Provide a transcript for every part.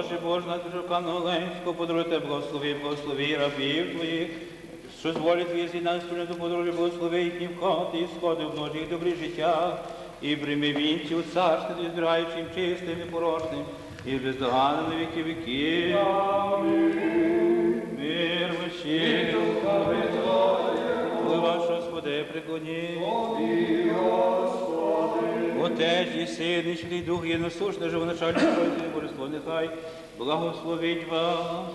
Боже, Боже, на Жукану Оленську, подаруйте, благослови, благослови рабів Твоїх, що з волі Твої з'єднали спільноту подорожі, благослови їхні входи і сходи в множих добрі життя, і прийми вінці у царстві, збираючим чистим і порожним, і бездоганним на віки віків. Мир вищий, Коли ваш Господи, приклоні. Отець і Син, і Святий Дух, є насушне живоначальне Божество, нехай благословить вас.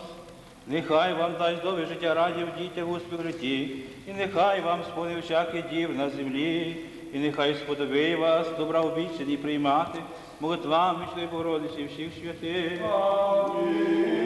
Нехай вам дасть довге життя раді в дітях у співжитті, і нехай вам сповнив всякий дів на землі, і нехай сподобає вас добра обіцяні приймати, молитвам вічної Богородиці всіх святих. Премудрі,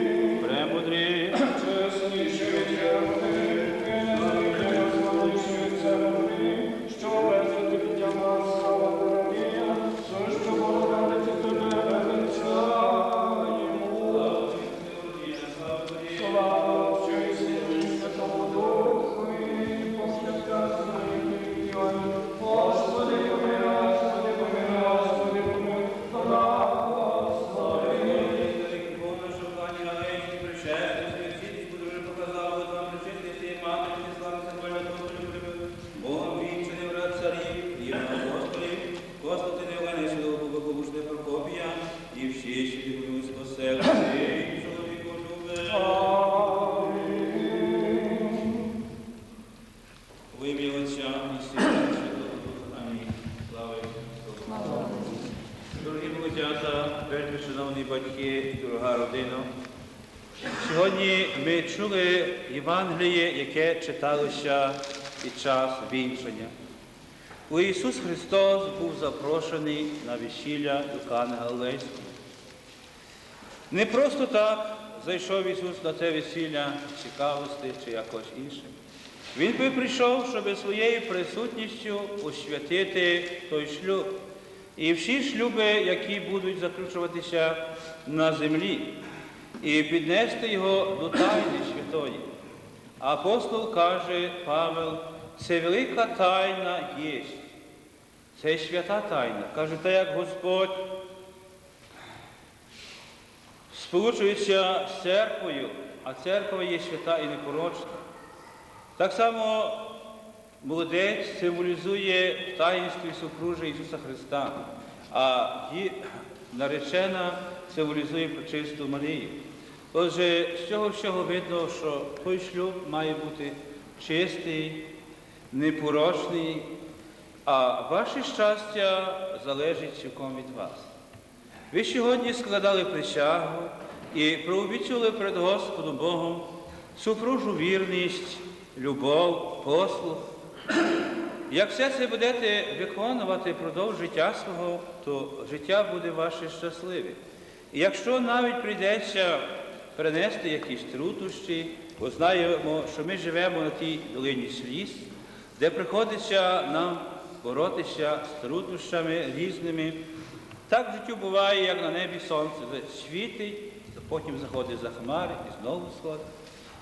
Євангеліє, яке читалося під час вінчання. Коли Ісус Христос був запрошений на весілля до Кани Галилейської. Не просто так зайшов Ісус на це весілля цікавості чи якось інше. Він би прийшов, щоб своєю присутністю освятити той шлюб. І всі шлюби, які будуть заключуватися на землі, і піднести його до тайни святої. Апостол каже Павел, це велика тайна є. Це свята тайна. Каже, так як Господь сполучується з церквою, а церква є свята і непорочна. Так само молодець символізує в таїнстві супружа Ісуса Христа, а наречена символізує пречисту Марію. Отже, з цього всього видно, що той шлюб має бути чистий, непорочний, а ваше щастя залежить цілком від вас. Ви сьогодні складали присягу і прообіцяли перед Господом Богом супружу вірність, любов, послух. Як все це будете виконувати впродовж життя свого, то життя буде ваше щасливе. І якщо навіть прийдеться перенести якісь труднощі, бо знаємо, що ми живемо на тій долині сліз, де приходиться нам боротися з труднощами різними. Так в життю буває, як на небі сонце світить, потім заходить за хмари і знову сходить.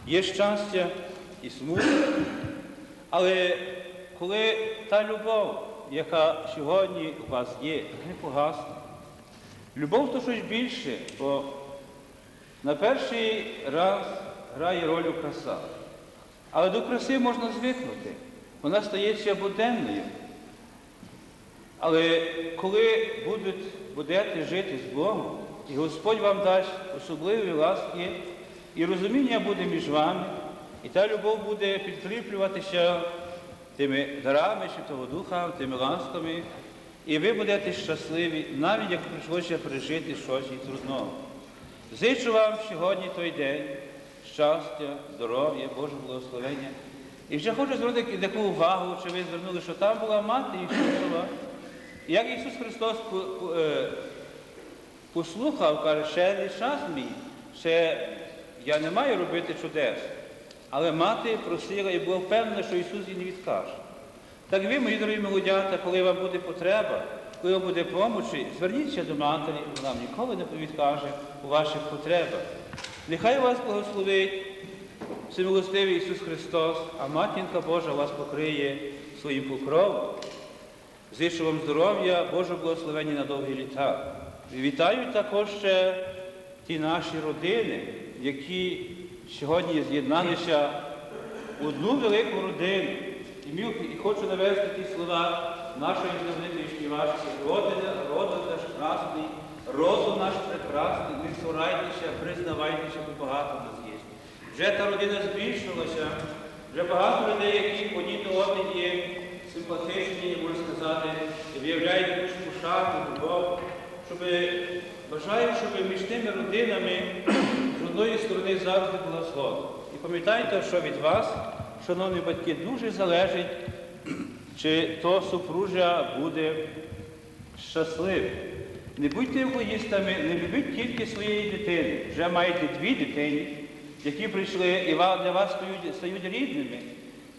Є щастя і смуток. Але коли та любов, яка сьогодні у вас є, не погасне, любов то щось більше, бо на перший раз грає роль краса. Але до краси можна звикнути. Вона стається буденною. Але коли будуть, будете жити з Богом, і Господь вам дасть особливі ласки, і розуміння буде між вами, і та любов буде підкріплюватися тими дарами Святого Духа, тими ласками, і ви будете щасливі, навіть як прийшлося пережити щось трудного. Зичу вам сьогодні той день щастя, здоров'я, Боже благословення. І вже хочу звернути таку увагу, чи ви звернули, що там була мати Ісусова. І Як Ісус Христос е, послухав, каже, ще не час мій, ще я не маю робити чудес. Але мати просила і була впевнена, що Ісус їй не відкаже. Так ви, мої дорогі молодята, коли вам буде потреба, коли вам буде помочі, зверніться до матері, вона вам ніколи не відкаже у ваших потребах. Нехай вас благословить всемилостивий Ісус Христос, а матінка Божа вас покриє своїм покровом. Зичу вам здоров'я, Божого благословення на довгі літа. Вітаю також ще ті наші родини, які сьогодні з'єдналися в одну велику родину. І, міг, і хочу навести ті слова нашої знаменитої співачки. Родина, роду наш красний, роду наш прекрасний, не цурайтеся, признавайтеся, бо багато нас є. Вже та родина збільшилася, вже багато людей, які одні до одних є симпатичні, можна сказати, виявляють якусь пошану, любов, щоб бажаю, щоб між тими родинами з одної сторони завжди була згода. І пам'ятайте, що від вас, шановні батьки, дуже залежить, чи то супружжя буде щасливим. Не будьте егоїстами, не любіть тільки своєї дитини. Вже маєте дві дитини, які прийшли і для вас стають, стають рідними.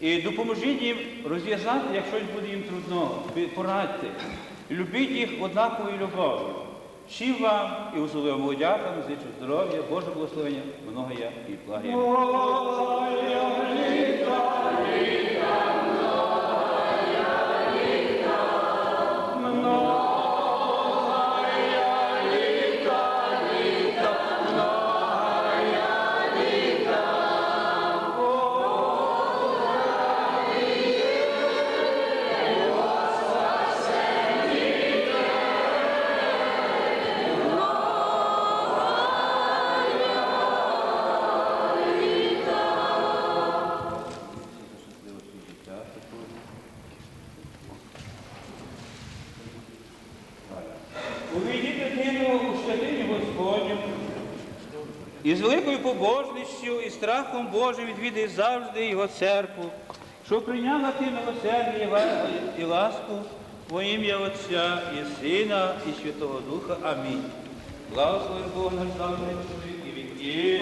І допоможіть їм розв'язати, як щось буде їм трудно, порадьте. Любіть їх однаковою любов'ю. Всім вам і особливо молодятам зичу здоров'я, Боже благословення, многоя і благоя. Побожністю і страхом Божим відвідає завжди його церкву, що прийняла ти милосердя і і ласку во ім'я Отця і Сина, і Святого Духа. Амінь. Благослови Бог наш завжди і віки.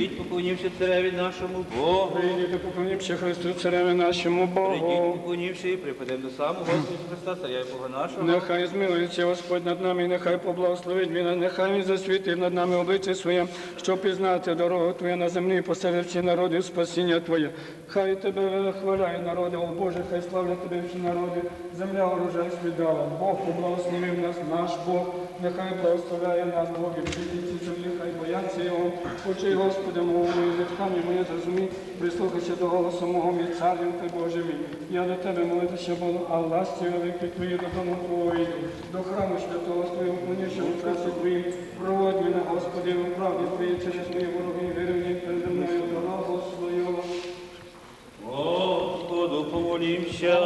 Придіть, поклонівся цареві нашому Богу. Прийдіть, поклонімся Христу, цареві нашому Богу. поклонівся і припадемо до самого Господа Христа, царя і Бога нашого. Нехай змилується Господь над нами, і нехай поблагословить Він, нехай Він засвітить над нами обличчя Своє, щоб пізнати дорогу Твою на землі, і поселив всі народи спасіння Твоє. Хай тебе вихваляє народи, о Боже, хай славлять Тебе всі народи, земля урожай свідала. Бог поблагословив нас, наш Бог, нехай благословляє нас, Бог, і бояться Його. Почуй, Господи, мовою язиками моє зрозумій, прислухайся до голосу мого мій царю ти Боже мій. Я до тебе молитися буду, а власті великі твої додому йду. До храму святого Твого вклонюся у серці Твоїм. Проводь мене, Господи, у правді Твої через мої вороги, вірені передо мною свою. Господу помолімся.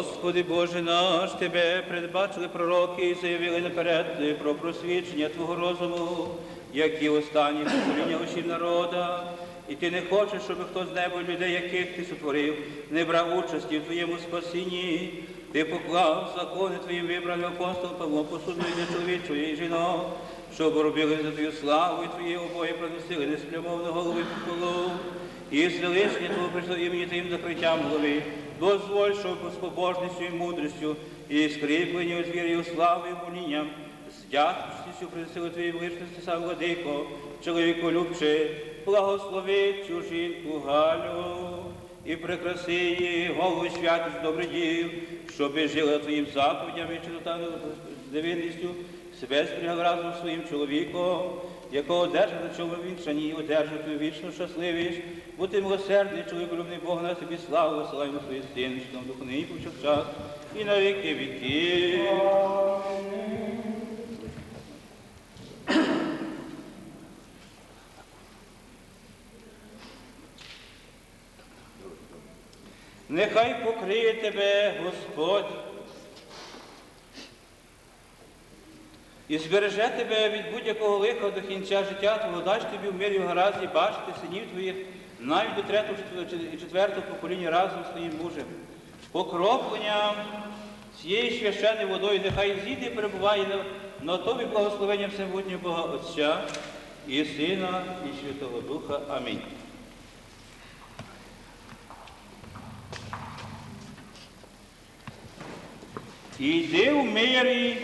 Господи Боже наш, Тебе передбачили пророки і заявили наперед про просвідчення Твого розуму, як і останні покоління усіх народа. І ти не хочеш, щоб хто з неба людей, яких ти сотворив, не брав участі в Твоєму спасінні. Ти поклав закони Твоїм вибраним апостолом Павлом посудною для чоловічої і жінок, щоб робили за Твою славу, і Твої обоє приносили несплямовну голови полу. І з величня Твого прийшло імені Твоїм закриттям голови. Дозволь, щоб з побожністю і мудрістю, і скріпленню з вірою, славою і молінням, з дякністю принесли Твої величності сам владико, чоловіку любче, благослови цю жінку Галю і прикраси її голову святість добрих дів, щоби жила Твоїм заповідям і читаною з невинністю, себе зберігав разом своїм чоловіком, якого чому він шані, одержати вічно щасливість, бути милосердний, чоловіколюбний Бог на тобі славу, висилаємо своїй син, що нам духу нині повсякчас, і на віки віки. Нехай покриє тебе Господь і збереже тебе від будь-якого лиха до кінця життя твого, дасть тобі в мирі в гаразді бачити синів твоїх навіть до третього і четвертого покоління разом з твоїм мужем. Покропленням цією священною водою нехай зійде і перебуває на, тобі благословення Всевишнього Бога Отця і Сина, і Святого Духа. Амінь. І йди в мирі,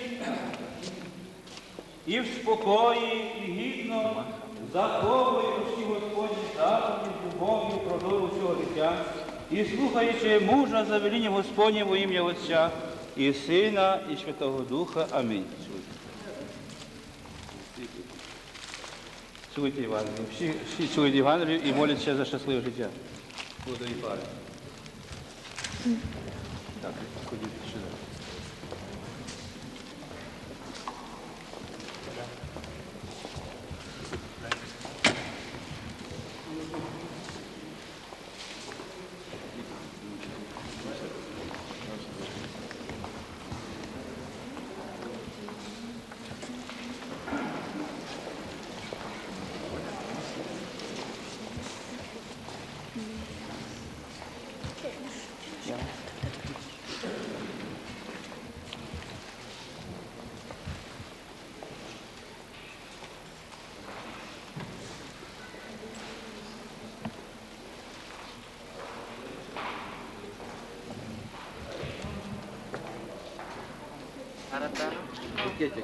і в спокої, і гідно заховуй усі Господні заповіді з любов'ю продову всього життя, і слухаючи мужа за велінням Господнє во ім'я Отця і Сина, і Святого Духа. Амінь. Цілуйте Євангелію. Всі, всі цілують Євангелію і моляться за щасливе життя. Молодої пари. Так, ходіть сюди.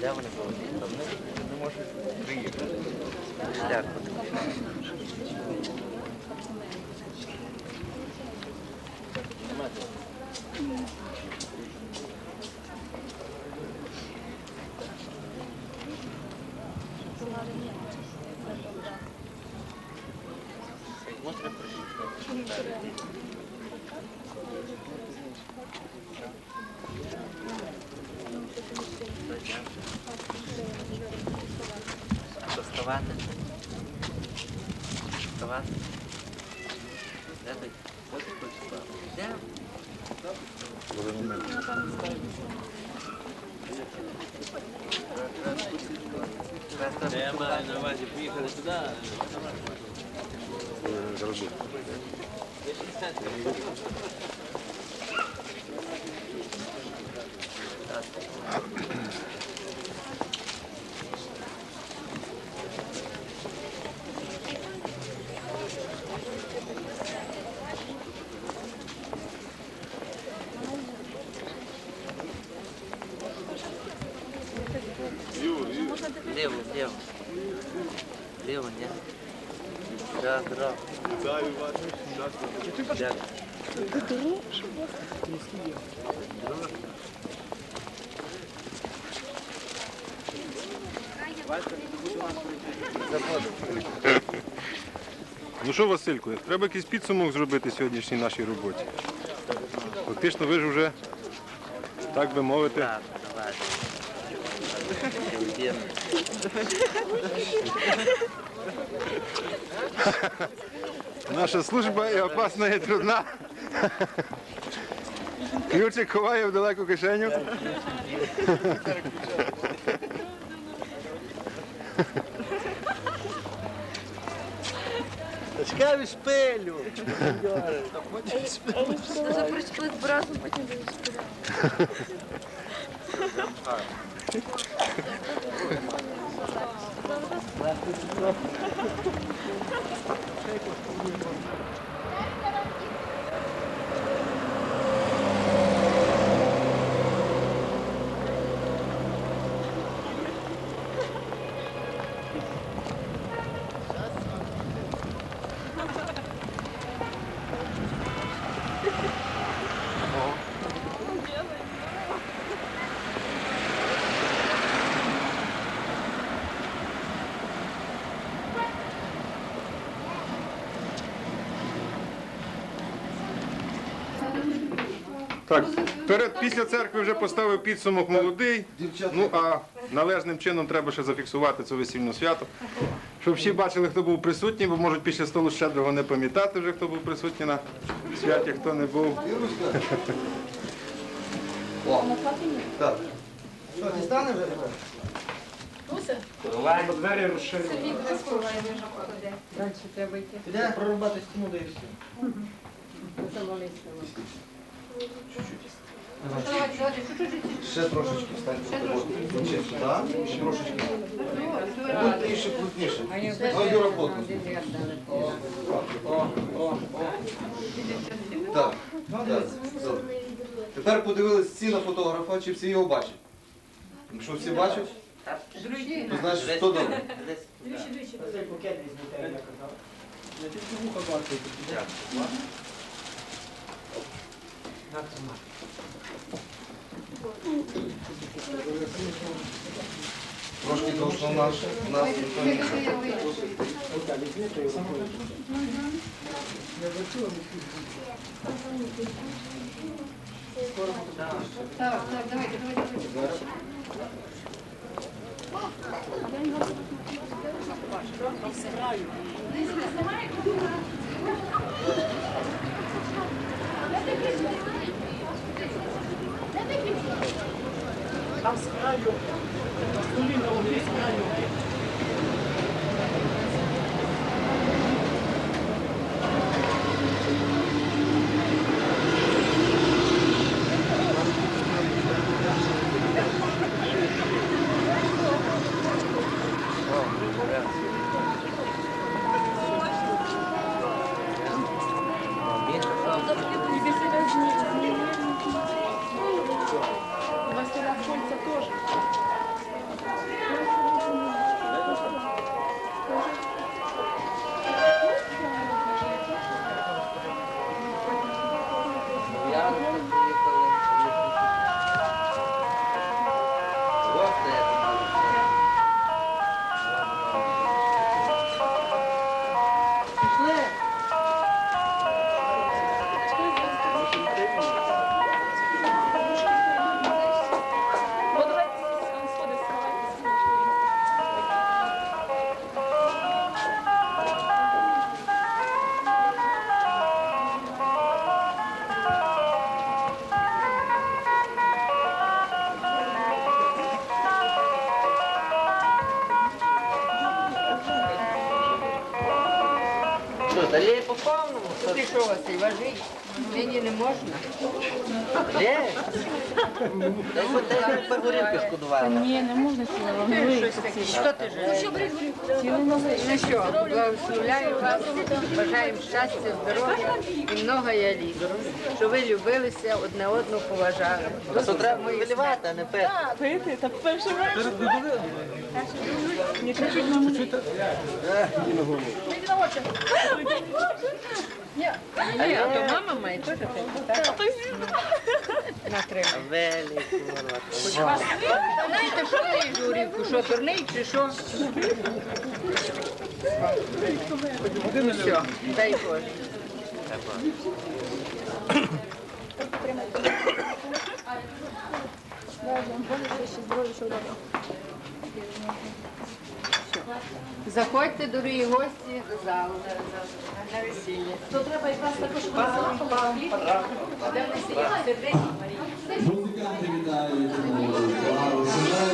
Де вони були? Вони не можуть приїхати. Шлях. Вставати? Вставати? Де ти? Де ти хочеш встати? Де? Я маю на увазі, поїхали туди. Лево, лево. Лево, нет. Да, да. Да. Ну що, Василько, треба якийсь підсумок зробити сьогоднішній нашій роботі. Фактично, ви ж вже, так би мовити. наша служба і опасна, і трудна. Ключик ховає в далеку кишеню. Чекай шпилю. Запричкли разом, потім будуть співати. Так, перед, після церкви вже поставив підсумок молодий. Ну а належним чином треба ще зафіксувати це весільне свято. Щоб всі бачили, хто був присутній, бо можуть після столу щедрого не пам'ятати вже, хто був присутній на святі, хто не був. Де прорубати стіну, де і все. Давайте, давайте, чуть-чуть. Ще трошечки встаньте. Ще сюди, ще трошечки. Крутніше, крутніше. Ну, Юра, плотно. О, о, о. Так, так, добре. Тепер подивились всі на фотографа, чи всі його бачать. Якщо всі бачать, то значить хто добре. Трошки то, що наш, нас ніхто не. Так, так, давайте, давайте. давайте. Василя Ти що, Василь, важить? Мені не можна. Далі? Та й хоч тепер горілки шкодували. Ні, не можна цілого. Щось таке. Що ти живеш? Ну що, благословляю вас, бажаємо щастя, здоров'я і много я літ. Щоб ви любилися, одне одного поважали. То треба виливати, а не пити. Пити, та перше вечір. Ні, а то мама має теж так? Курва. Знаєте, що ти журівку? Що, дурний чи що? Ну все, дай Боже. Заходьте, дорогі гості, до залу на весілля. То треба якраз також Музиканти вітають до нас. На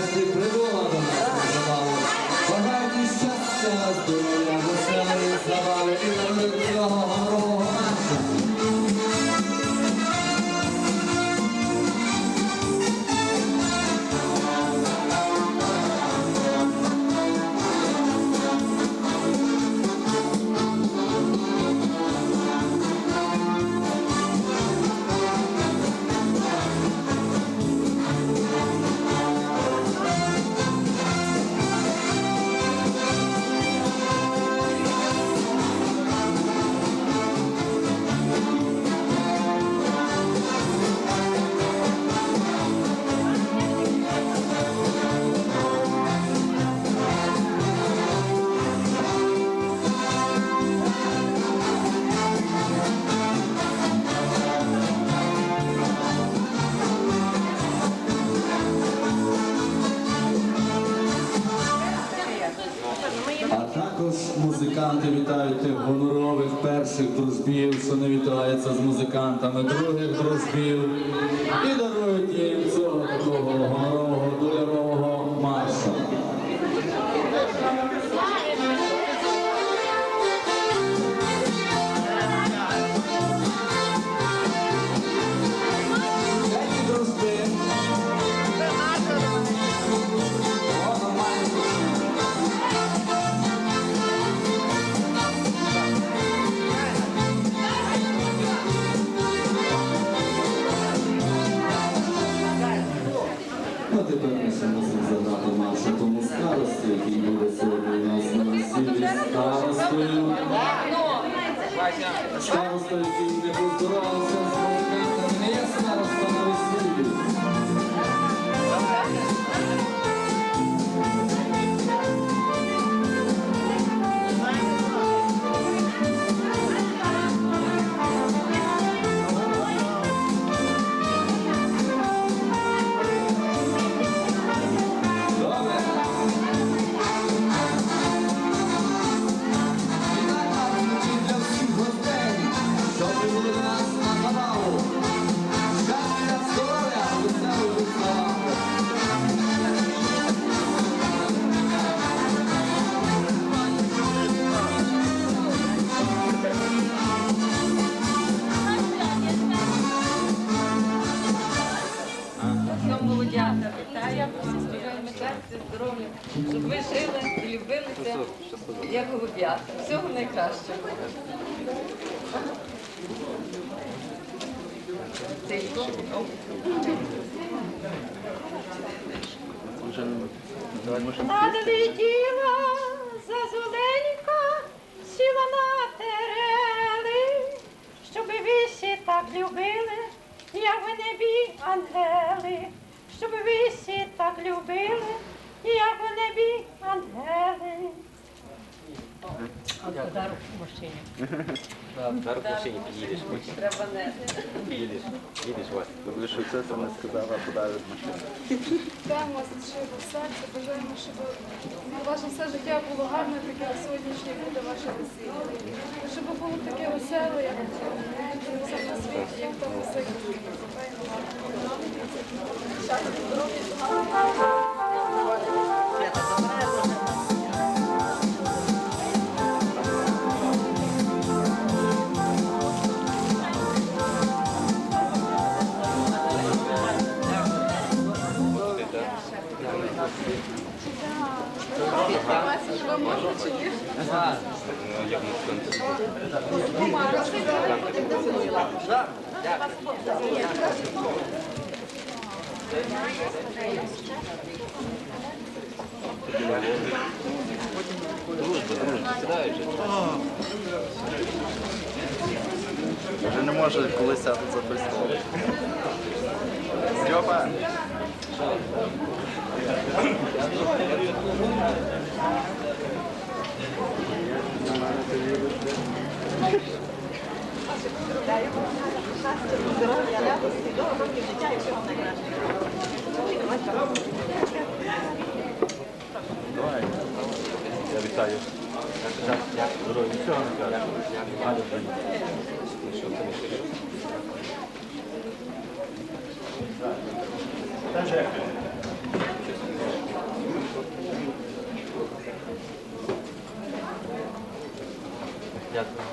щастя, здоров'я, веселі забави і перших що не вітається з музикантами других дружбів. 또 이렇게 голуб'ята. Всього найкращого. Ікон. Надлетіла зазуленька, сіла на терели, щоби вісі так любили, як в небі ангели, щоби вісі так любили, як в небі ангели. Подарок в машині. Зараз в машині під'їдеш, Треба не. їдеш, їдеш, Вася. Ви що це саме сказала, подарок машину. Вітаємо вас від щирого серця. Бажаємо, щоб ваше все життя було гарне, таке як сьогоднішнє буде ваше весілля. Щоб було таке веселе, як все на світі, як там усе. Щастя, здоров'я. Вже не може коли сяти за той стол. Стьопа! Давай. Я вітаю. Здоров'я. Нічого не кажу. Що Дякую.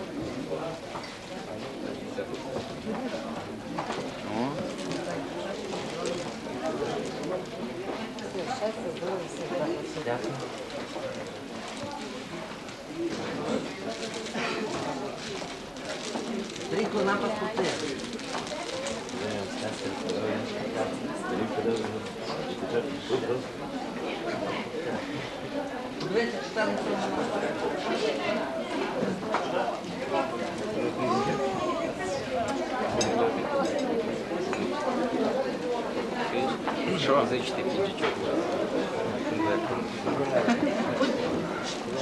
Дякую. Ріко нам паспорти. Подивіться, що Що?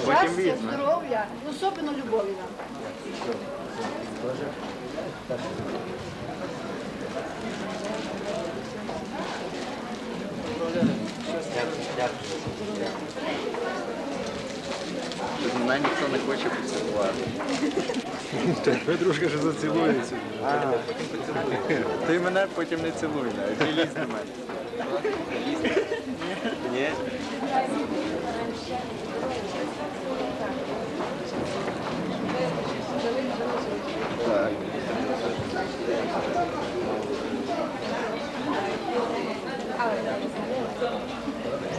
Щастя, здоров'я, ну, особливо любові нам. Мене ніхто не хоче поцілувати. Ви дружка ще зацілується. Ти мене потім не цілуй, не лізь на мене. Ні? Так.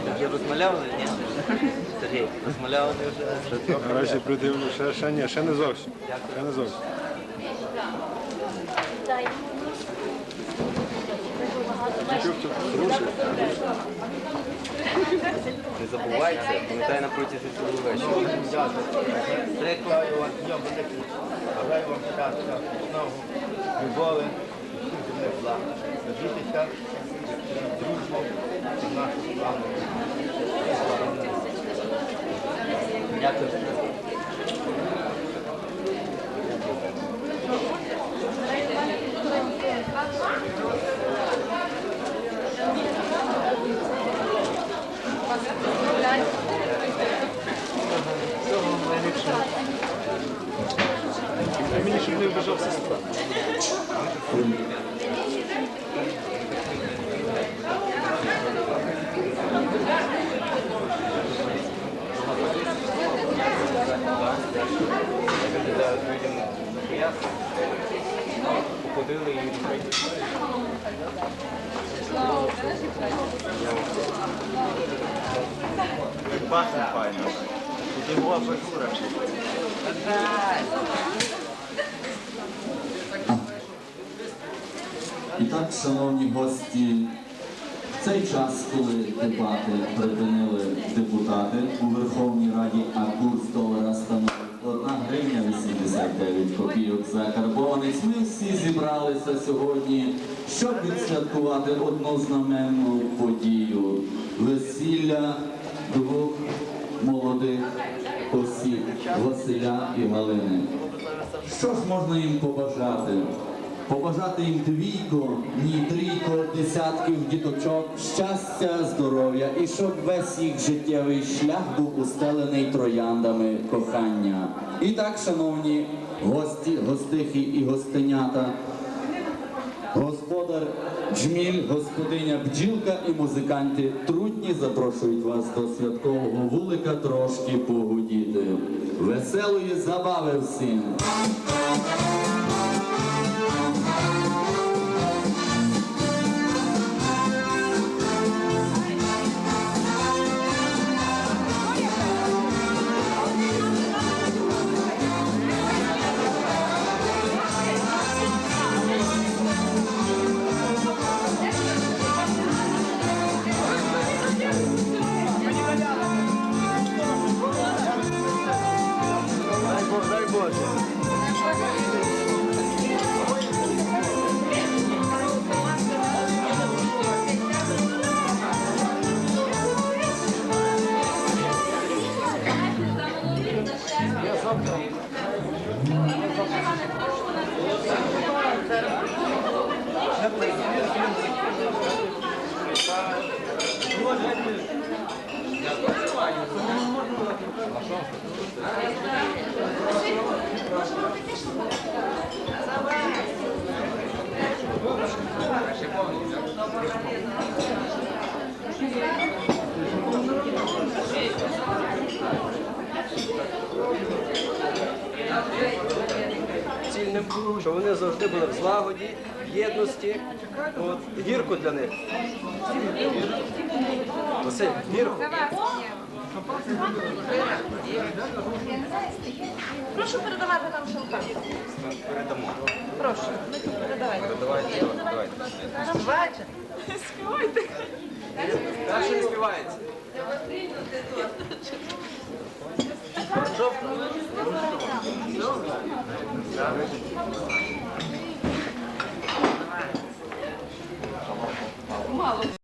Сергій розмальований, ні? Сергій, розмальований вже. Наразі придивлю, ще, ще ні, ще не зовсім. Ще не зовсім. Рушить. забувайте, пам'ятай на протязі цілого вечора. Вітаю вас, днем великим. Бажаю вам щастя, знову, любові, земних благ. Надійтеся, дружбу, нашу славу. Дякую. Походили і Пасня файна. Тут була фігура. І так, шановні гості, в цей час, коли дебати припинили депутати у Верховній Раді, а курс долара становить 1 гривня 89 копійок за карбованець, ми всі зібралися сьогодні, щоб відсвяткувати одну знаменну подію весілля двох молодих осіб Василя і Галини. Що ж можна їм побажати? Побажати їм двійко, ні трійко, десятків діточок, щастя, здоров'я і щоб весь їх життєвий шлях був устелений трояндами кохання. І так, шановні гості, гостихи і гостенята, господар Джміль, господиня бджілка і музиканти трудні запрошують вас до святкового вулика трошки погудіти. Веселої забави всім! Що вони завжди були в злагоді, в єдності. От, гірко для них. Василь, гірко. Прошу передавати нам шелка. передамо. Прошу. Передавайте. Давайте, давайте. Бачите? Співайте. Далі не співається. Мало.